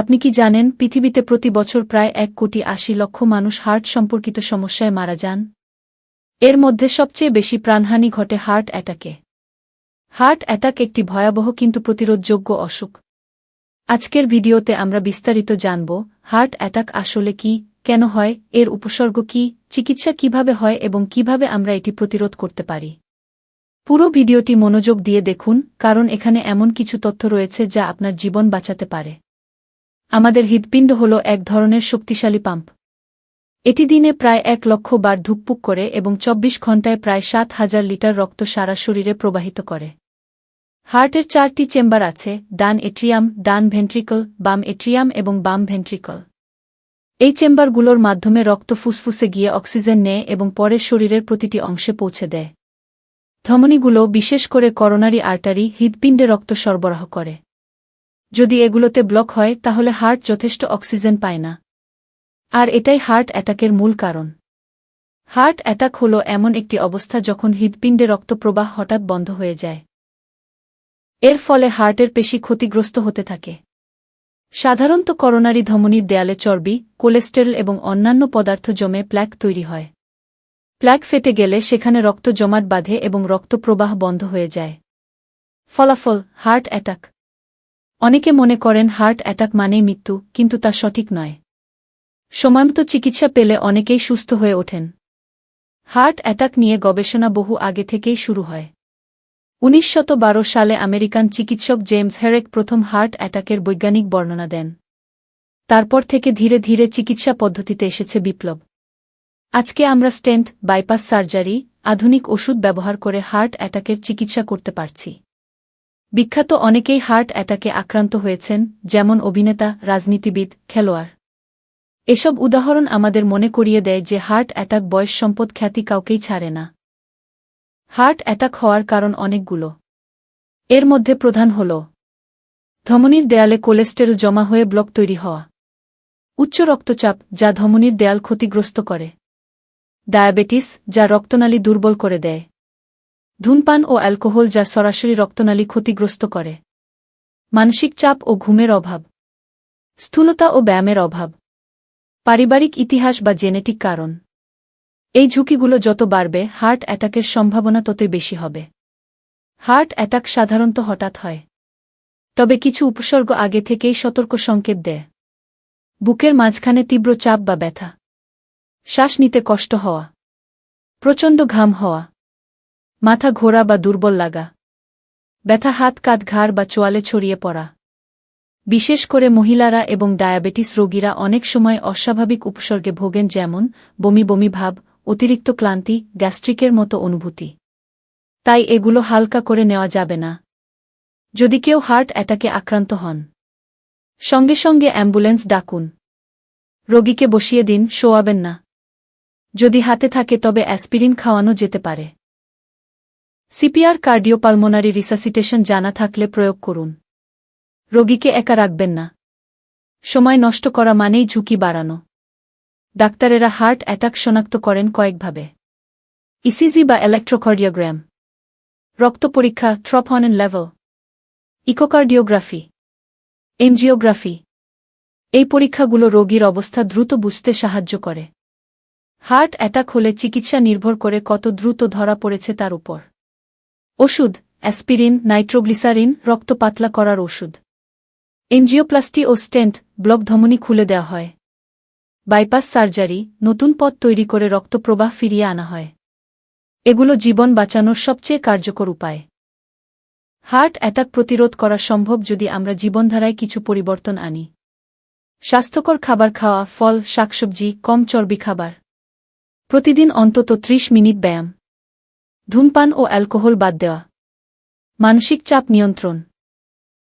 আপনি কি জানেন, পৃথিবীতে প্রতি বছর প্রায় এক কোটি আশি লক্ষ মানুষ হার্ট সম্পর্কিত সমস্যায় মারা যান? এর মধ্যে সবচেয়ে বেশি প্রাণহানি ঘটে হার্ট অ্যাটাকে। হার্ট অ্যাটাক একটি ভয়াবহ কিন্তু প্রতিরোধযোগ্য অসুখ। আজকের ভিডিওতে আমরা বিস্তারিত জানব, হার্ট অ্যাটাক আসলে কি, কেন হয়, এর উপসর্গ কি, চিকিৎসা কীভাবে হয় এবং কীভাবে আমরা এটি প্রতিরোধ করতে পারি। পুরো ভিডিওটি মনোযোগ দিয়ে দেখুন, কারণ এখানে এমন কিছু তথ্য রয়েছে যা আপনার জীবন বাঁচাতে পারে। আমাদের হৃদপিণ্ড হল এক ধরনের শক্তিশালী পাম্প। এটি দিনে প্রায় এক লক্ষ বার ধুকপুক করে এবং চব্বিশ ঘণ্টায় প্রায় সাত হাজার লিটার রক্ত সারা শরীরে প্রবাহিত করে। হার্টের চারটি চেম্বার আছে, ডান এট্রিয়াম, ডান ভেন্ট্রিকল, বাম এট্রিয়াম এবং বাম ভেন্ট্রিকল। এই চেম্বারগুলোর মাধ্যমে রক্ত ফুসফুসে গিয়ে অক্সিজেন নেয় এবং পরে শরীরের প্রতিটি অংশে পৌঁছে দেয়। ধমনীগুলো বিশেষ করে করোনারি আর্টারি হৃদপিণ্ডে রক্ত সরবরাহ করে। যদি এগুলোতে ব্লক হয়, তাহলে হার্ট যথেষ্ট অক্সিজেন পায় না। আর এটাই হার্ট অ্যাটাকের মূল কারণ। হার্ট অ্যাটাক হল এমন একটি অবস্থা যখন হৃদপিণ্ডে রক্তপ্রবাহ হঠাৎ বন্ধ হয়ে যায়। এর ফলে হার্টের পেশি ক্ষতিগ্রস্ত হতে থাকে। সাধারণত করোনারি ধমনীর দেয়ালে চর্বি, কোলেস্টেরল এবং অন্যান্য পদার্থ জমে প্ল্যাক তৈরি হয়। প্ল্যাক ফেটে গেলে সেখানে রক্ত জমাট বাঁধে এবং রক্তপ্রবাহ বন্ধ হয়ে যায়। ফলাফল, হার্ট অ্যাটাক। অনেকে মনে করেন হার্ট অ্যাটাক মানেই মৃত্যু, কিন্তু তা সঠিক নয়। সময়মতো চিকিৎসা পেলে অনেকেই সুস্থ হয়ে ওঠেন। হার্ট অ্যাটাক নিয়ে গবেষণা বহু আগে থেকেই শুরু হয়। উনিশ সালে আমেরিকান চিকিৎসক জেমস হেরেক প্রথম হার্ট অ্যাটাকের বৈজ্ঞানিক বর্ণনা দেন। তারপর থেকে ধীরে ধীরে চিকিৎসা পদ্ধতিতে এসেছে বিপ্লব। আজকে আমরা স্টেন্ট, বাইপাস সার্জারি, আধুনিক ওষুধ ব্যবহার করে হার্ট অ্যাটাকের চিকিৎসা করতে পারছি। বিখ্যাত অনেকেই হার্ট অ্যাটাকে আক্রান্ত হয়েছেন, যেমন অভিনেতা, রাজনীতিবিদ, খেলোয়াড়। এসব উদাহরণ আমাদের মনে করিয়ে দেয় যে হার্ট অ্যাটাক বয়স সম্পদ খ্যাতি কাউকেই ছাড়ে না। হার্ট অ্যাটাক হওয়ার কারণ অনেকগুলো। এর মধ্যে প্রধান হল, ধমনীর দেয়ালে কোলেস্টেরল জমা হয়ে ব্লক তৈরি হওয়া। উচ্চ রক্তচাপ, যা ধমনীর দেয়াল ক্ষতিগ্রস্ত করে। ডায়াবেটিস, যা রক্তনালী দুর্বল করে দেয়। ধূমপান ও অ্যালকোহল যা সরাসরি রক্তনালী ক্ষতিগ্রস্ত করে। মানসিক চাপ ও ঘুমের অভাব। স্থূলতা ও ব্যায়ামের অভাব। পারিবারিক ইতিহাস বা জেনেটিক কারণ। এই ঝুঁকিগুলো যত বাড়বে, হার্ট অ্যাটাকের সম্ভাবনা ততই বেশি হবে। হার্ট অ্যাটাক সাধারণত হঠাৎ হয়। তবে কিছু উপসর্গ আগে থেকেই সতর্ক সংকেত দেয়। বুকের মাঝখানে তীব্র চাপ বা ব্যথা। শ্বাস নিতে কষ্ট হওয়া। প্রচণ্ড ঘাম হওয়া। মাথা ঘোরা বা দুর্বল লাগা। ব্যথা হাত কাত ঘাড় বা চোয়ালে ছড়িয়ে পড়া। বিশেষ করে মহিলারা এবং ডায়াবেটিস রোগীরা অনেক সময় অস্বাভাবিক উপসর্গে ভোগেন যেমন বমি বমি ভাব, অতিরিক্ত ক্লান্তি, গ্যাস্ট্রিকের মতো অনুভূতি। তাই এগুলো হালকা করে নেওয়া যাবে না। যদি কেউ হার্ট অ্যাটাকে আক্রান্ত হন। সঙ্গে সঙ্গে অ্যাম্বুলেন্স ডাকুন। রোগীকে বসিয়ে দিন, শোয়াবেন না। যদি হাতে থাকে তবে অ্যাসপিরিন খাওয়ানো যেতে পারে। সিপিআর কার্ডিওপালমোনারি রিসাসিটেশন জানা থাকলে প্রয়োগ করুন। রোগীকে একা রাখবেন না। সময় নষ্ট করা মানেই ঝুঁকি বাড়ানো। ডাক্তারেরা হার্ট অ্যাটাক শনাক্ত করেন কয়েকভাবে। ইসিজি বা ইলেকট্রোকার্ডিওগ্রাম রক্ত পরীক্ষা ট্রপহনেন লেভেল ইকোকার্ডিওগ্রাফি এনজিওগ্রাফি এই পরীক্ষাগুলো রোগীর অবস্থা দ্রুত বুঝতে সাহায্য করে। হার্ট অ্যাটাক হলে চিকিৎসা নির্ভর করে কত দ্রুত ধরা পড়েছে তার উপর। ওষুধ, অ্যাসপিরিন, নাইট্রোগ্লিসারিন, রক্ত পাতলা করার ওষুধ। এনজিওপ্লাস্টি ও স্টেন্ট ব্লক ধমনী খুলে দেওয়া হয়। বাইপাস সার্জারি, নতুন পথ তৈরি করে রক্তপ্রবাহ ফিরিয়ে আনা হয়। এগুলো জীবন বাঁচানোর সবচেয়ে কার্যকর উপায়। হার্ট অ্যাটাক প্রতিরোধ করা সম্ভব যদি আমরা জীবনধারায় কিছু পরিবর্তন আনি। স্বাস্থ্যকর খাবার খাওয়া, ফল, শাকসবজি, কম চর্বি খাবার। প্রতিদিন অন্তত ত্রিশ মিনিট ব্যায়াম। ধূমপান ও অ্যালকোহল বাদ দেওয়া। মানসিক চাপ নিয়ন্ত্রণ।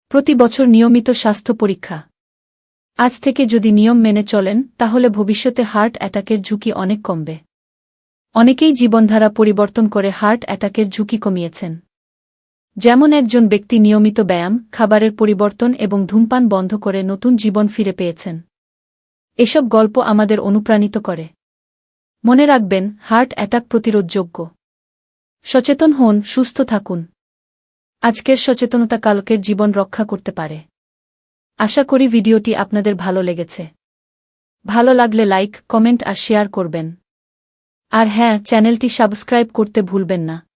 প্রতি বছর নিয়মিত স্বাস্থ্য পরীক্ষা। আজ থেকে যদি নিয়ম মেনে চলেন, তাহলে ভবিষ্যতে হার্ট অ্যাটাকের ঝুঁকি অনেক কমবে। অনেকেই জীবনধারা পরিবর্তন করে হার্ট অ্যাটাকের ঝুঁকি কমিয়েছেন। যেমন একজন ব্যক্তি নিয়মিত ব্যায়াম, খাবারের পরিবর্তন এবং ধূমপান বন্ধ করে নতুন জীবন ফিরে পেয়েছেন। এসব গল্প আমাদের অনুপ্রাণিত করে। মনে রাখবেন, হার্ট অ্যাটাক প্রতিরোধযোগ্য। সচেতন হন, সুস্থ থাকুন। আজকের সচেতনতা কালকের জীবন রক্ষা করতে পারে। আশা করি ভিডিওটি আপনাদের ভালো লেগেছে। ভালো লাগলে লাইক, কমেন্ট আর শেয়ার করবেন। আর হ্যাঁ চ্যানেলটি সাবস্ক্রাইব করতে ভুলবেন না।